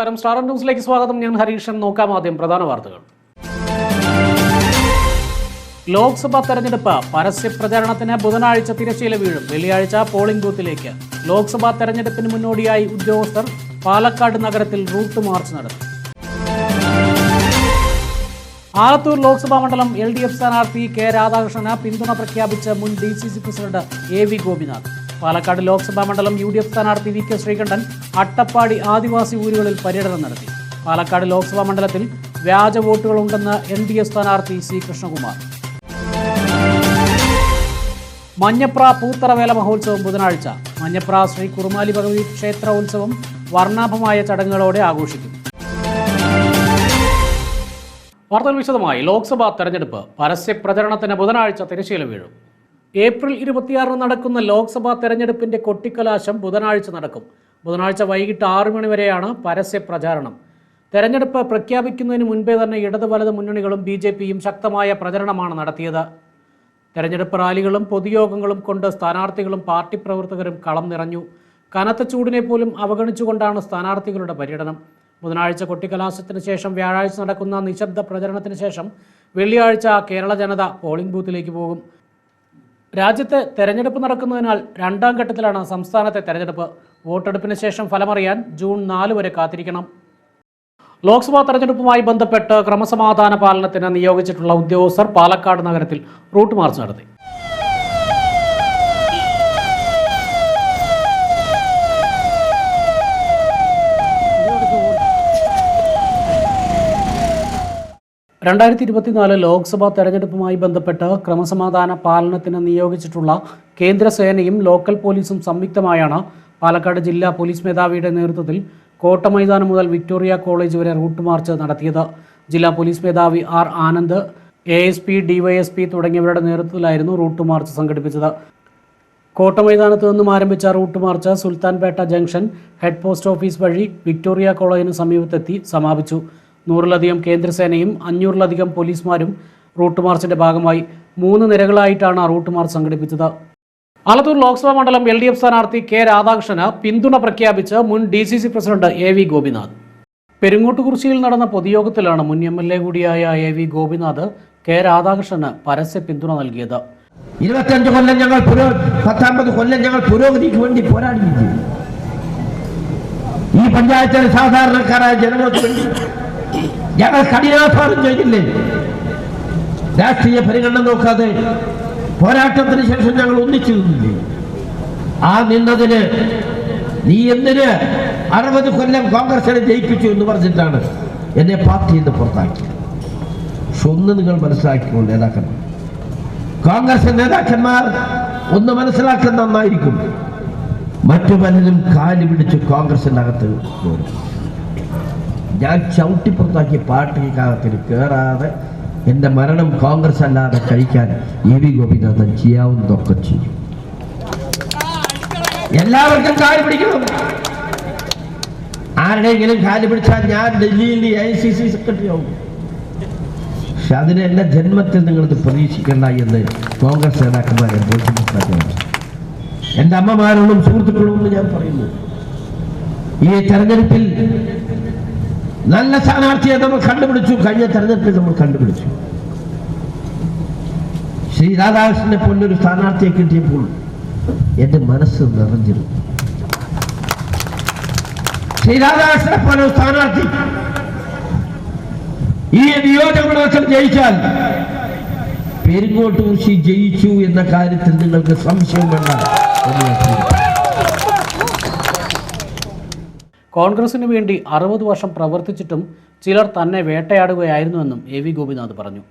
നമസ്കാരം. സ്റ്റാർ ന്യൂസിലേക്ക് സ്വാഗതം. ഞാൻ ഹരീഷൻ നോക്കാം ആദ്യം പ്രധാന വാർത്തകൾ. ലോക്സഭാ തെരഞ്ഞെടുപ്പ് പരസ്യ പ്രചാരണത്തിന് ബുധനാഴ്ച തിരശ്ശീല വീഴും. വെള്ളിയാഴ്ച പോളിംഗ് ബൂത്തിലേക്ക്. ലോക്സഭാ തെരഞ്ഞെടുപ്പിന് മുന്നോടിയായി ഉദ്യോഗസ്ഥർ പാലക്കാട് നഗരത്തിൽ റൂട്ട് മാർച്ച് നടത്തി. ആലത്തൂർ ലോക്സഭാ മണ്ഡലം എൽ ഡി എഫ് സ്ഥാനാർത്ഥി കെ രാധാകൃഷ്ണന് പിന്തുണ പ്രഖ്യാപിച്ച മുൻ D C C president A V Gopinath. Palakkad Lok Sabha മണ്ഡലം യു ഡി എഫ് സ്ഥാനാർത്ഥി വി കെ ശ്രീകണ്ഠൻ അട്ടപ്പാടി ആദിവാസി ഊരുകളിൽ പര്യടനം നടത്തി. പാലക്കാട് ലോക്സഭാ മണ്ഡലത്തിൽ വ്യാജ വോട്ടുകളുണ്ടെന്ന് എൻ ഡി എ സ്ഥാനാർത്ഥി സി കൃഷ്ണകുമാർ. മഞ്ഞപ്ര പൂത്തറവേല മഹോത്സവം ബുധനാഴ്ച. മഞ്ഞപ്ര ശ്രീ കുറുമാലി ഭഗവതി ക്ഷേത്ര ഉത്സവം വർണാഭമായ ചടങ്ങുകളോടെ ആഘോഷിക്കും. വാർത്തകൾ വിശദമായി. ലോക്സഭാ തെരഞ്ഞെടുപ്പ് പരസ്യ പ്രചരണത്തിന് ബുധനാഴ്ച തിരശ്ശീല വീഴും. ഏപ്രിൽ ഇരുപത്തിയാറിന് നടക്കുന്ന ലോക്സഭാ തെരഞ്ഞെടുപ്പിന്റെ കൊട്ടിക്കലാശം ബുധനാഴ്ച നടക്കും. ബുധനാഴ്ച വൈകിട്ട് ആറു മണി വരെയാണ് പരസ്യ പ്രചാരണം. തെരഞ്ഞെടുപ്പ് പ്രഖ്യാപിക്കുന്നതിന് മുൻപേ തന്നെ ഇടതു വലത് മുന്നണികളും ബി ജെ പിയും ശക്തമായ പ്രചരണമാണ് നടത്തിയത്. തെരഞ്ഞെടുപ്പ് റാലികളും പൊതുയോഗങ്ങളും കൊണ്ട് സ്ഥാനാർത്ഥികളും പാർട്ടി പ്രവർത്തകരും കളം നിറഞ്ഞു. കനത്ത ചൂടിനെ പോലും അവഗണിച്ചുകൊണ്ടാണ് സ്ഥാനാർത്ഥികളുടെ പര്യടനം. ബുധനാഴ്ച കൊട്ടിക്കലാശത്തിന് ശേഷം വ്യാഴാഴ്ച നടക്കുന്ന നിശബ്ദ പ്രചരണത്തിന് ശേഷം വെള്ളിയാഴ്ച കേരള ജനത പോളിംഗ് ബൂത്തിലേക്ക് പോകും. രാജ്യത്ത് തെരഞ്ഞെടുപ്പ് നടക്കുന്നതിനാൽ രണ്ടാം ഘട്ടത്തിലാണ് സംസ്ഥാനത്തെ തെരഞ്ഞെടുപ്പ്. വോട്ടെടുപ്പിന് ശേഷം ഫലമറിയാൻ ജൂൺ നാല് വരെ കാത്തിരിക്കണം. ലോക്സഭാ തെരഞ്ഞെടുപ്പുമായി ബന്ധപ്പെട്ട് ക്രമസമാധാന പാലനത്തിന് നിയോഗിച്ചിട്ടുള്ള ഉദ്യോഗസ്ഥർ പാലക്കാട് നഗരത്തിൽ റൂട്ട് മാർച്ച് നടത്തി. രണ്ടായിരത്തി ഇരുപത്തിനാല് ലോക്സഭാ തെരഞ്ഞെടുപ്പുമായി ബന്ധപ്പെട്ട് ക്രമസമാധാന പാലനത്തിന് നിയോഗിച്ചിട്ടുള്ള കേന്ദ്രസേനയും ലോക്കൽ പോലീസും സംയുക്തമായാണ് പാലക്കാട് ജില്ലാ പോലീസ് മേധാവിയുടെ നേതൃത്വത്തിൽ കോട്ട മൈതാനം മുതൽ വിക്ടോറിയ കോളേജ് വരെ റൂട്ട് മാർച്ച് നടത്തിയത്. ജില്ലാ പോലീസ് മേധാവി R Anand A S P DYSP തുടങ്ങിയവരുടെ നേതൃത്വത്തിലായിരുന്നു റൂട്ട് മാർച്ച് സംഘടിപ്പിച്ചത്. കോട്ട മൈതാനത്ത് നിന്നും ആരംഭിച്ച route march Sultanpet junction head post office വഴി വിക്ടോറിയ കോളേജിന് സമീപത്തെത്തി സമാപിച്ചു. നൂറിലധികം കേന്ദ്രസേനയും അഞ്ഞൂറിലധികം പോലീസുമാരും റൂട്ട് മാർച്ചിന്റെ ഭാഗമായി മൂന്ന് നിരകളായിട്ടാണ് റൂട്ട് മാർച്ച് സംഘടിപ്പിച്ചത്. ആലത്തൂർ ലോക്സഭാ മണ്ഡലം എൽ ഡി എഫ് സ്ഥാനാർത്ഥി കെ രാധാകൃഷ്ണന് പിന്തുണ പ്രഖ്യാപിച്ച് മുൻ D C C president A V Gopinath. പെരുങ്ങോട്ടുകുറിശ്ശിയിൽ നടന്ന പൊതുയോഗത്തിലാണ് മുൻ എം എൽ എ കൂടിയായ എ വി ഗോപിനാഥ് കെ രാധാകൃഷ്ണന് പരസ്യ പിന്തുണ നൽകിയത്. ഇരുപത്തിയഞ്ച് കൊല്ലം ഞങ്ങൾ പത്തൊമ്പത് കൊല്ലം ഞങ്ങൾ പുരോഗതിക്ക് വേണ്ടി പോരാടി ഈ പഞ്ചായത്തിലെ സാധാരണക്കാരായ ജനങ്ങൾക്ക് വേണ്ടി ഞങ്ങൾ കഠിനാധ്വാനം ചെയ്തില്ലേ? രാഷ്ട്രീയ പരിഗണന നോക്കാതെ പോരാട്ടത്തിന് ശേഷം ഞങ്ങൾ ഒന്നിച്ചു നിന്നില്ലേ? ആ നിന്നതിന് നീ എന്തിന് അറുപത് കൊല്ലം കോൺഗ്രസിനെ ജയിപ്പിച്ചു എന്ന് പറഞ്ഞിട്ടാണ് എന്നെ പാർട്ടിയിൽ നിന്ന് പുറത്താക്കിയത് പക്ഷെ ഒന്ന് നിങ്ങൾ മനസ്സിലാക്കിക്കൊണ്ട് നേതാക്കന്മാർ. കോൺഗ്രസ് നേതാക്കന്മാർ ഒന്ന് മനസ്സിലാക്കുന്ന നന്നായിരിക്കും. മറ്റു പലരും കാലി പിടിച്ച് കോൺഗ്രസിന്റെ അകത്ത് കയറും. ഞാൻ ചവിട്ടിപ്പുറത്താക്കിയ പാർട്ടിക്കകത്തിൽ കയറാതെ എന്റെ മരണം കോൺഗ്രസ് അല്ലാതെ കഴിക്കാൻ എ വി ഗോപിനാഥൻ ചെയ്യാവുന്നതൊക്കെ ചെയ്യും. എല്ലാവർക്കും കാൽ പിടിക്കണം. ആരുടെയെങ്കിലും കാൽ പിടിച്ചാൽ ഞാൻ ഡൽഹിയിൽ ഐ സി സി സെക്രട്ടറി ആവും. പക്ഷെ അതിന് എന്റെ ജന്മത്തിൽ നിങ്ങളിത് പ്രതീക്ഷിക്കണ്ട എന്ന് കോൺഗ്രസ് നേതാക്കന്മാരെ ബോധ്യപ്പെടുത്താൻ എന്റെ അമ്മമാരോടും സുഹൃത്തുക്കളോടും ഞാൻ പറയുന്നു ഈ തെരഞ്ഞെടുപ്പിൽ നല്ല സ്ഥാനാർത്ഥിയെ നമ്മൾ കണ്ടുപിടിച്ചു. കഴിഞ്ഞ തെരഞ്ഞെടുപ്പിൽ നമ്മൾ കണ്ടുപിടിച്ചു. ശ്രീ രാധാകൃഷ്ണനെ പോലൊരു സ്ഥാനാർത്ഥിയെ കിട്ടിയപ്പോൾ എന്റെ മനസ്സ് നിറഞ്ഞിരുന്നു. ശ്രീ രാധാകൃഷ്ണനെ പോലെ സ്ഥാനാർത്ഥി ഈ നിയോജകമണ്ഡലത്തിൽ ജയിച്ചാൽ പെരുങ്ങോട്ടൂർശി ജയിച്ചു എന്ന കാര്യത്തിൽ നിങ്ങൾക്ക് സംശയം വേണ്ട എന്ന് ഞാൻ പറയുന്നു. കോൺഗ്രസിനു വേണ്ടി അറുപത് വർഷം പ്രവർത്തിച്ചിട്ടും ചിലർ തന്നെ വേട്ടയാടുകയായിരുന്നുവെന്നും എ വി ഗോപിനാഥ് പറഞ്ഞു.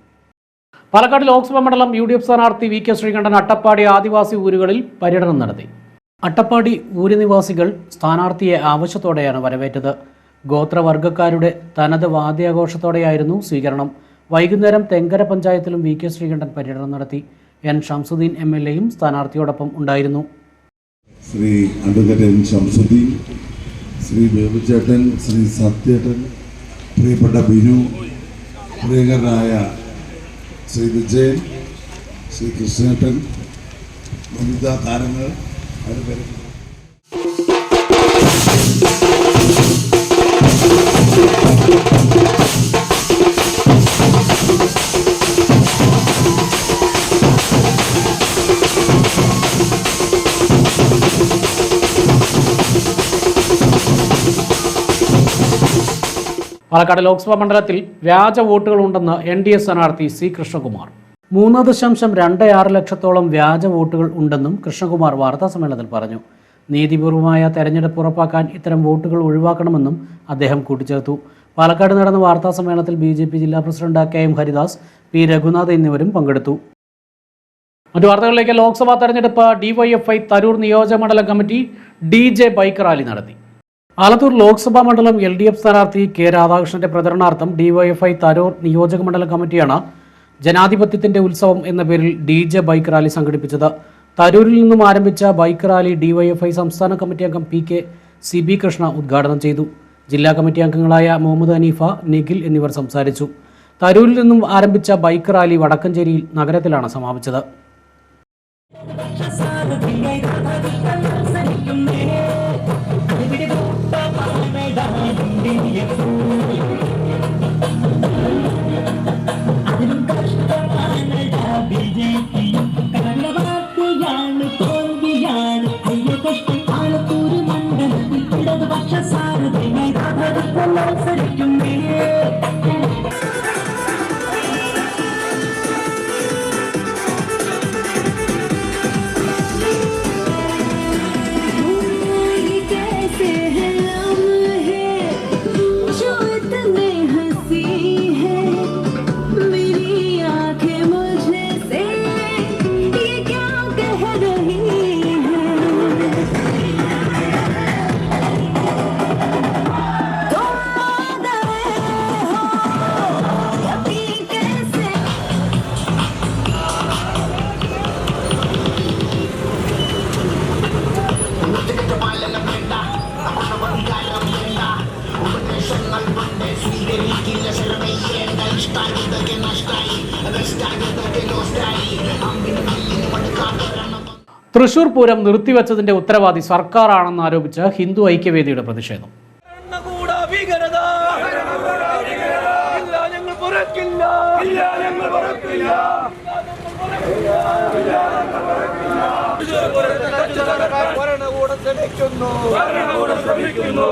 പാലക്കാട് ലോക്സഭാ മണ്ഡലം യു ഡി എഫ് സ്ഥാനാർത്ഥി വി കെ ശ്രീകണ്ഠൻ അട്ടപ്പാടി ആദിവാസി ഊരുകളിൽ പര്യടനം നടത്തി. അട്ടപ്പാടി ഊര് നിവാസികൾ സ്ഥാനാർത്ഥിയെ ആവശ്യത്തോടെയാണ് വരവേറ്റത്. ഗോത്രവർഗക്കാരുടെ തനത് വാദ്യാഘോഷത്തോടെയായിരുന്നു സ്വീകരണം. വൈകുന്നേരം തെങ്കര പഞ്ചായത്തിലും വി കെ ശ്രീകണ്ഠൻ പര്യടനം നടത്തി. എൻ ഷംസുദ്ദീൻ എം എൽ എയും സ്ഥാനാർത്ഥിയോടൊപ്പം ഉണ്ടായിരുന്നു. ശ്രീ അഡ്വക്കേറ്റ് എൻ ശംസുദ്ദീൻ ശ്രീ ബേബുചേട്ടൻ ശ്രീ സത്യേട്ടൻ പ്രിയപ്പെട്ട ബിനു പ്രിയങ്കരനായ ശ്രീ വിജയൻ ശ്രീ കൃഷ്ണേട്ടൻ വനിതാ താരങ്ങൾ അവരുടെ പേര് പാലക്കാട് ലോക്സഭാ മണ്ഡലത്തിൽ വ്യാജ വോട്ടുകളുണ്ടെന്ന് എൻ ഡി എ സ്ഥാനാർത്ഥി സി കൃഷ്ണകുമാർ. മൂന്ന് ദശാംശം രണ്ട് ആറ് ലക്ഷത്തോളം വ്യാജ വോട്ടുകൾ ഉണ്ടെന്നും കൃഷ്ണകുമാർ വാർത്താ സമ്മേളനത്തിൽ പറഞ്ഞു. നീതിപൂർവമായ തെരഞ്ഞെടുപ്പ് ഉറപ്പാക്കാൻ ഇത്തരം വോട്ടുകൾ ഒഴിവാക്കണമെന്നും അദ്ദേഹം കൂട്ടിച്ചേർത്തു. പാലക്കാട് നടന്ന വാർത്താ സമ്മേളനത്തിൽ ബി ജെ പി ജില്ലാ president K M Haridas P Raghunath എന്നിവരും പങ്കെടുത്തു. മറ്റു വാർത്തകളിലേക്ക് ലോക്സഭാ തെരഞ്ഞെടുപ്പ് ഡിവൈഎഫ്ഐ തരൂർ നിയോജക മണ്ഡലം committee D J bike rally നടത്തി. ആലത്തൂർ ലോക്സഭാ മണ്ഡലം എൽ ഡി എഫ് സ്ഥാനാർത്ഥി കെ രാധാകൃഷ്ണന്റെ പ്രചരണാർത്ഥം ഡിവൈഎഫ്ഐ തരൂർ നിയോജകമണ്ഡലം കമ്മിറ്റിയാണ് ജനാധിപത്യത്തിന്റെ ഉത്സവം എന്ന പേരിൽ ഡി ജെ ബൈക്ക് റാലി സംഘടിപ്പിച്ചത്. തരൂരിൽ നിന്നും ആരംഭിച്ച ബൈക്ക് റാലി ഡിവൈഎഫ്ഐ സംസ്ഥാന കമ്മിറ്റി അംഗം P K C B Krishna ഉദ്ഘാടനം ചെയ്തു. ജില്ലാ കമ്മിറ്റി അംഗങ്ങളായ മുഹമ്മദ് ഹനീഫ നിഖിൽ എന്നിവർ സംസാരിച്ചു. തരൂരിൽ നിന്നും ആരംഭിച്ച ബൈക്ക് റാലി വടക്കഞ്ചേരിയിൽ നഗരത്തിലാണ് സമാപിച്ചത്. Thank you. തൃശൂർ പൂരം നിർത്തിവെച്ചതിന്റെ ഉത്തരവാദി സർക്കാരാണെന്ന് ആരോപിച്ച് ഹിന്ദു ഐക്യവേദിയുടെ പ്രതിഷേധം. ശ്രമിക്കുന്നു.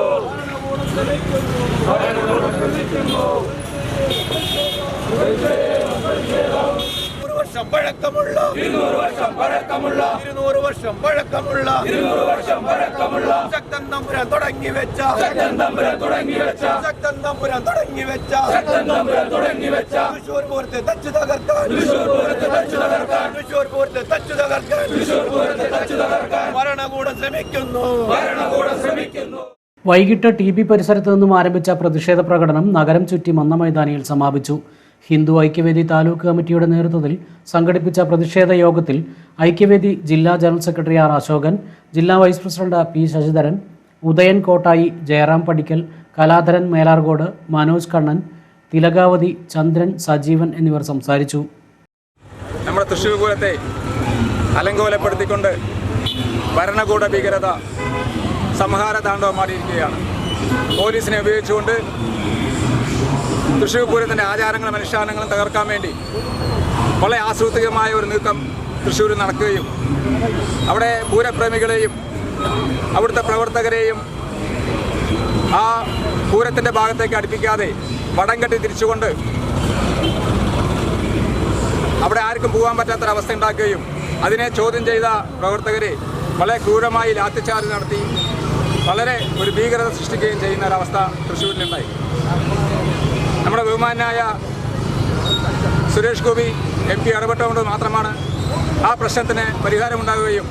വർഷം പഴക്കമുള്ള. ഇരുന്നൂറ് വർഷം പഴക്കമുള്ള. ഇരുന്നൂറ് വർഷം പഴക്കമുള്ള. ഇരുന്നൂറ് വർഷം പഴക്കമുള്ള. ശക്തൻ തമ്പുരാൻ തുടങ്ങി വെച്ച. ശക്തൻ തമ്പുരാൻ തുടങ്ങി വെച്ച. ശക്തൻ തമ്പുരാൻ തുടങ്ങി വെച്ച. ശക്തൻ തമ്പുരാൻ തുടങ്ങി വെച്ച. തൃശൂർ പൂരത്തെ തച്ചു തകർക്കാൻ. തൃശൂർ പൂരത്തെ തച്ചു തകർക്കാൻ. തൃശൂർ പൂരത്തെ തച്ചു തകർക്കാൻ. തൃശൂർ പൂരത്തെ തച്ചു തകർക്കാൻ. ഭരണകൂടം ശ്രമിക്കുന്നു. ഭരണകൂടം ശ്രമിക്കുന്നു. വൈകിട്ട് ടി ബി പരിസരത്ത് നിന്നും ആരംഭിച്ച പ്രതിഷേധ പ്രകടനം നഗരം ചുറ്റി മന്ന മൈതാനിയിൽ സമാപിച്ചു. ഹിന്ദു ഐക്യവേദി താലൂക്ക് കമ്മിറ്റിയുടെ നേതൃത്വത്തിൽ സംഘടിപ്പിച്ച പ്രതിഷേധ യോഗത്തിൽ ഐക്യവേദി ജില്ലാ ജനറൽ സെക്രട്ടറി ആർ അശോകൻ ജില്ലാ vice president P Sasidharan Udayan Kottayi Jayaram Padikkal Kaladharan Melarcode Manoj Kannan തിലകാവതി ചന്ദ്രൻ സജീവൻ എന്നിവർ സംസാരിച്ചു. നമ്മുടെ തൃശ്ശൂർ പൂരത്തെ അലങ്കോലപ്പെടുത്തിക്കൊണ്ട് ഭരണകൂട ഭീകരത സംഹാര താണ്ഡവമാടിയിരിക്കുകയാണ് പോലീസിനെ ഉപയോഗിച്ചുകൊണ്ട് തൃശ്ശൂർ പൂരത്തിന്റെ ആചാരങ്ങളും അനുഷ്ഠാനങ്ങളും തകർക്കാൻ വേണ്ടി വളരെ ആസൂത്രികമായ ഒരു നീക്കം തൃശ്ശൂരിൽ നടക്കുകയും അവിടെ പൂരപ്രേമികളെയും അവിടുത്തെ പ്രവർത്തകരെയും ആ പൂരത്തിന്റെ ഭാഗത്തേക്ക് അടുപ്പിക്കാതെ വടം കെട്ടി തിരിച്ചുകൊണ്ട് അവിടെ ആർക്കും പോകാൻ പറ്റാത്തൊരവസ്ഥ ഉണ്ടാക്കുകയും അതിനെ ചോദ്യം ചെയ്ത പ്രവർത്തകരെ വളരെ ക്രൂരമായി ലാത്തിച്ചാർജ് നടത്തി വളരെ ഒരു ഭീകരത സൃഷ്ടിക്കുകയും ചെയ്യുന്ന ഒരവസ്ഥ തൃശ്ശൂരിലുണ്ടായി. നമ്മുടെ ബഹുമാനായ സുരേഷ് ഗോപി എം പി ഇടപെട്ടുകൊണ്ട് മാത്രമാണ് ആ പ്രശ്നത്തിന് പരിഹാരമുണ്ടാകുകയും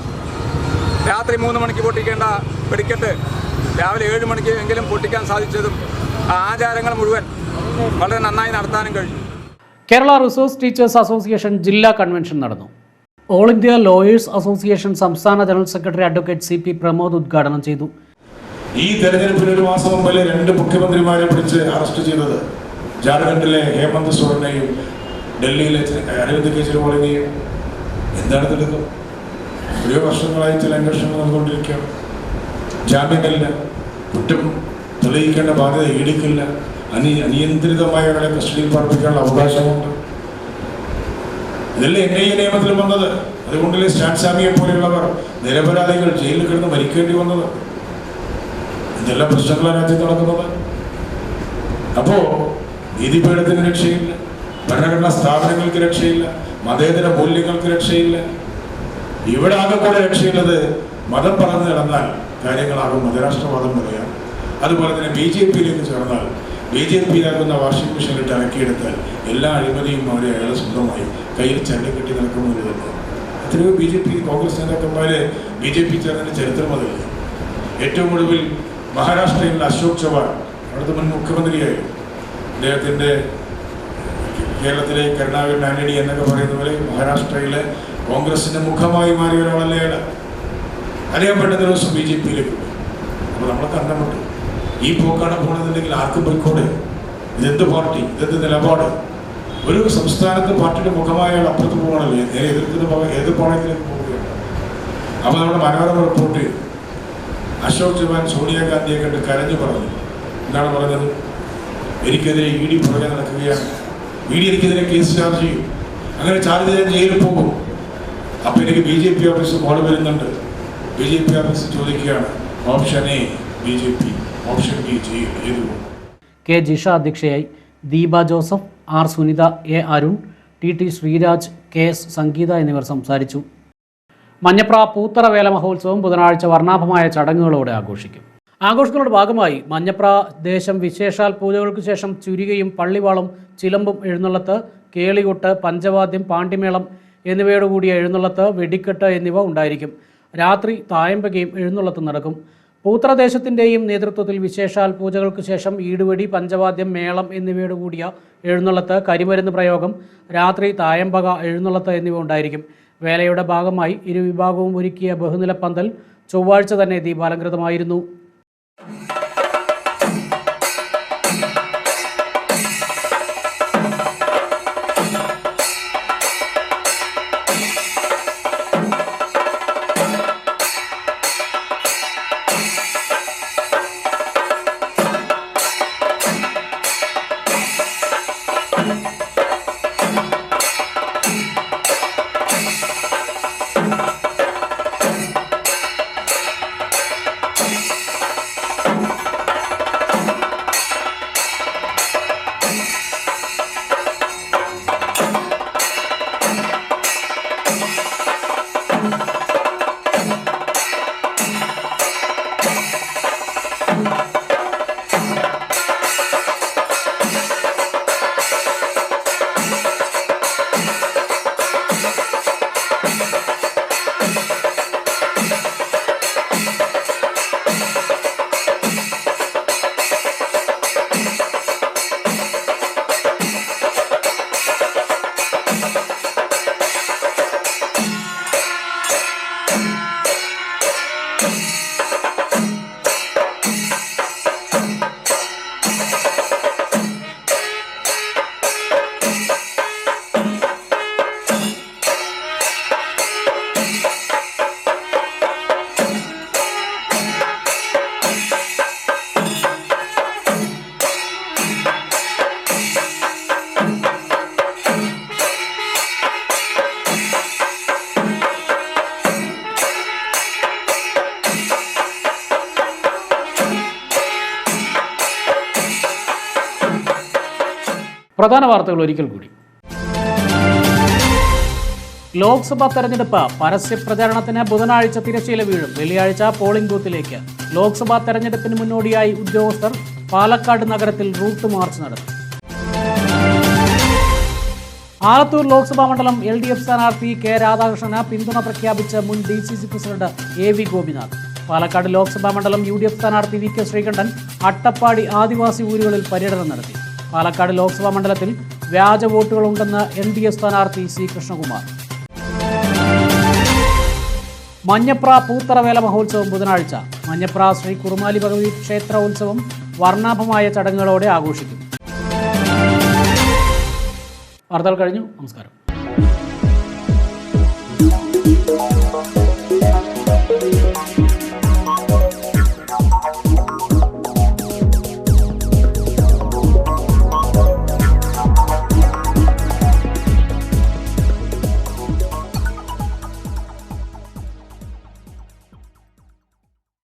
രാത്രി മൂന്ന് മണിക്ക് പൊട്ടിക്കേണ്ട വെടിക്കെട്ട് രാവിലെ ഏഴ് മണിക്ക് എങ്കിലും പൊട്ടിക്കാൻ സാധിച്ചതും ആ ആചാരങ്ങൾ മുഴുവൻ വളരെ നന്നായി നടത്താനും കഴിഞ്ഞു. കേരള റിസോഴ്സ് ടീച്ചേഴ്സ് അസോസിയേഷൻ ജില്ലാ കൺവെൻഷൻ നടന്നു. ഓൾ ഇന്ത്യ ലോയേഴ്സ് അസോസിയേഷൻ സംസ്ഥാന general secretary advocate C P Pramod ഉദ്ഘാടനം ചെയ്തു. ഈ തെരഞ്ഞെടുപ്പിന് ഒരു മാസം മുമ്പല്ലേ രണ്ട് മുഖ്യമന്ത്രിമാരെ പിടിച്ച് അറസ്റ്റ് ചെയ്തത്? ജാർഖണ്ഡിലെ ഹേമന്ത് സോറിനെയും ഡൽഹിയിലെ അരവിന്ദ് കെജ്രിവാളിനെയും എന്താണ് തെളിവ്? എത്രയോ വർഷങ്ങളായി ചില അന്വേഷണങ്ങൾ നടന്നുകൊണ്ടിരിക്കുകയാണ്. ജാമ്യമില്ല കുറ്റം തെളിയിക്കേണ്ട ബാധ്യത ഈടിക്കില്ല അനി അനിയന്ത്രിതമായ ഒരാളെ കസ്റ്റഡിയിൽ പാർപ്പിക്കാനുള്ള അവകാശമുണ്ട്. ഇതല്ലേ എൻ ഐ എ നിയമത്തിൽ വന്നത്? അതുകൊണ്ടല്ലേ സ്റ്റാൻ സാമിയെ പോലെയുള്ളവർ നിരപരാധികൾ ജയിലിൽ കിടന്ന് മരിക്കേണ്ടി വന്നത്? ഇതെല്ലാം പ്രശ്നങ്ങളാണ് രാജ്യത്ത് നടക്കുന്നത്. അപ്പോ നീതിപീഠത്തിന് രക്ഷയില്ല ഭരണഘടനാ സ്ഥാപനങ്ങൾക്ക് രക്ഷയില്ല മതേതര മൂല്യങ്ങൾക്ക് രക്ഷയില്ല. ഇവിടെ ആകെ കൂടെ രക്ഷയുള്ളത് മതം പറഞ്ഞു നടന്നാൽ കാര്യങ്ങളാകും മതരാഷ്ട്രവാദം പറയാം അതുപോലെ തന്നെ ബി ജെ പിയിലേക്ക് ചേർന്നാൽ ബി ജെ പിയിലാകുന്ന വാഷിംഗ് മെഷീനിലിട്ട് ഇറക്കിയെടുത്താൽ എല്ലാ അഴിമതിയും അവരെ അയാളെ സ്വന്തമായി കയ്യിൽ ചരട് കെട്ടി നടക്കുമെന്ന് തന്നെ എത്രയോ ബി ജെ പി കോൺഗ്രസ് നേതാക്കന്മാര് ബി ജെ പി ചേർന്നതിന്റെ ചരിത്രം അതില്ല. ഏറ്റവും ഒടുവിൽ മഹാരാഷ്ട്രയിൽ അശോക് ചവാൻ അവിടുത്തെ മുൻ മുഖ്യമന്ത്രിയായിരുന്നു. അദ്ദേഹത്തിന്റെ കേരളത്തിലെ കരുണാകരൻ ആന്റണി എന്നൊക്കെ പറയുന്ന പോലെ മഹാരാഷ്ട്രയിലെ കോൺഗ്രസിന്റെ മുഖമായി മാറിയ ഒരാളല്ലേ അയാൾ. ദിവസം ബി ജെ പിയിലേക്ക് പോയി. അപ്പോൾ നമ്മളെ കണ്ടമുണ്ട്. ഈ പോക്കാണ് പോകണമെന്നുണ്ടെങ്കിൽ ആർക്കും പോയിക്കോടെ? ഇതെന്ത് പാർട്ടി? ഇതെന്ത് നിലപാട്? ഒരു സംസ്ഥാനത്ത് പാർട്ടിയുടെ മുഖമായ അയാൾ അപ്പുറത്ത് പോകണമല്ലേ നേരെ എതിർക്കുന്ന ഏത് പാളയത്തിലേക്ക് പോവുകയാണ്? അപ്പോൾ നമ്മുടെ മനോരമ റിപ്പോർട്ട് അശോക് ചവാൻ സോണിയാഗാന്ധിയെ കണ്ട് കരഞ്ഞു പറഞ്ഞു. എന്താണ് പറഞ്ഞത്? എനിക്കെതിരെ ഇ ഡി പുറകെ നടക്കുകയാണ്. ഇ ഡി എനിക്കെതിരെ കേസ് ചാർജ് ചെയ്യും. അങ്ങനെ ചാർജ് ചെയ്യാൻ ജയിലിൽ പോകും. അപ്പോൾ എനിക്ക് B J P office call വരുന്നുണ്ട്. ബി ജെ പി ഓഫീസ് ചോദിക്കുകയാണ് option A B J P. Option B ഏത് കെ ജിഷ അധ്യക്ഷയായി Deepa Joseph R Sunitha A Arun T T Sreeraj K S Sangeetha എന്നിവർ സംസാരിച്ചു. മഞ്ഞപ്ര പൂത്തറവേല മഹോത്സവം ബുധനാഴ്ച വർണാഭമായ ചടങ്ങുകളോടെ ആഘോഷിക്കും. ആഘോഷങ്ങളുടെ ഭാഗമായി മഞ്ഞപ്ര ദേശം വിശേഷാൽ പൂജകൾക്ക് ശേഷം ചുരികയും പള്ളിവാളും ചിലമ്പും എഴുന്നള്ളത്ത് കേളികൊട്ട് പഞ്ചവാദ്യം പാണ്ടിമേളം എന്നിവയോട് കൂടിയ എഴുന്നള്ളത്ത് വെടിക്കെട്ട് എന്നിവ ഉണ്ടായിരിക്കും. രാത്രി തായമ്പകയും എഴുന്നള്ളത്ത് നടക്കും. പൂത്രദേശത്തിന്റെയും നേതൃത്വത്തിൽ വിശേഷാൽ പൂജകൾക്ക് ശേഷം ഈടുവെടി പഞ്ചവാദ്യം മേളം എന്നിവയോട് കൂടിയ എഴുന്നള്ളത്ത് കരിമരുന്ന് പ്രയോഗം രാത്രി തായമ്പക എഴുന്നള്ളത്ത് എന്നിവ ഉണ്ടായിരിക്കും. വേലയുടെ ഭാഗമായി ഇരുവിഭാഗവും ഒരുക്കിയ ബഹുനില പന്തൽ ചൊവ്വാഴ്ച തന്നെ ദീപാലങ്കൃതമായിരുന്നു പ്രധാന വാർത്തകൾ ഒരിക്കൽ കൂടി. ലോക്സഭാ തെരഞ്ഞെടുപ്പ് പരസ്യ പ്രചാരണത്തിന് ബുധനാഴ്ച തിരശ്ശീല വീഴും. വെള്ളിയാഴ്ച പോളിംഗ് ബൂത്തിലേക്ക്. ലോക്സഭാ തെരഞ്ഞെടുപ്പിന് മുന്നോടിയായി ഉദ്യോഗസ്ഥർ പാലക്കാട് നഗരത്തിൽ റൂട്ട് മാർച്ച് നടത്തി. ആലത്തൂർ ലോക്സഭാ മണ്ഡലം എൽ ഡി എഫ് സ്ഥാനാർത്ഥി കെ രാധാകൃഷ്ണന് പിന്തുണ പ്രഖ്യാപിച്ച മുൻ D C C president A V Gopinath. Palakkad Lok Sabha മണ്ഡലം യു ഡി എഫ് സ്ഥാനാർത്ഥി വി കെ ശ്രീകണ്ഠൻ അട്ടപ്പാടി ആദിവാസി ഊരുകളിൽ പര്യടനം നടത്തി. പാലക്കാട് ലോക്സഭാ മണ്ഡലത്തിൽ വ്യാജ വോട്ടുകളുണ്ടെന്ന് എൻ ഡി എ സ്ഥാനാർത്ഥി സി കൃഷ്ണകുമാർ. മഞ്ഞപ്ര പൂത്തറവേല മഹോത്സവം ബുധനാഴ്ച. മഞ്ഞപ്ര ശ്രീ കുറുമാലി ഭഗവതി ക്ഷേത്ര ഉത്സവം വർണാഭമായ ചടങ്ങുകളോടെ ആഘോഷിക്കും. വാർത്തകൾ കഴിഞ്ഞു. നമസ്കാരം.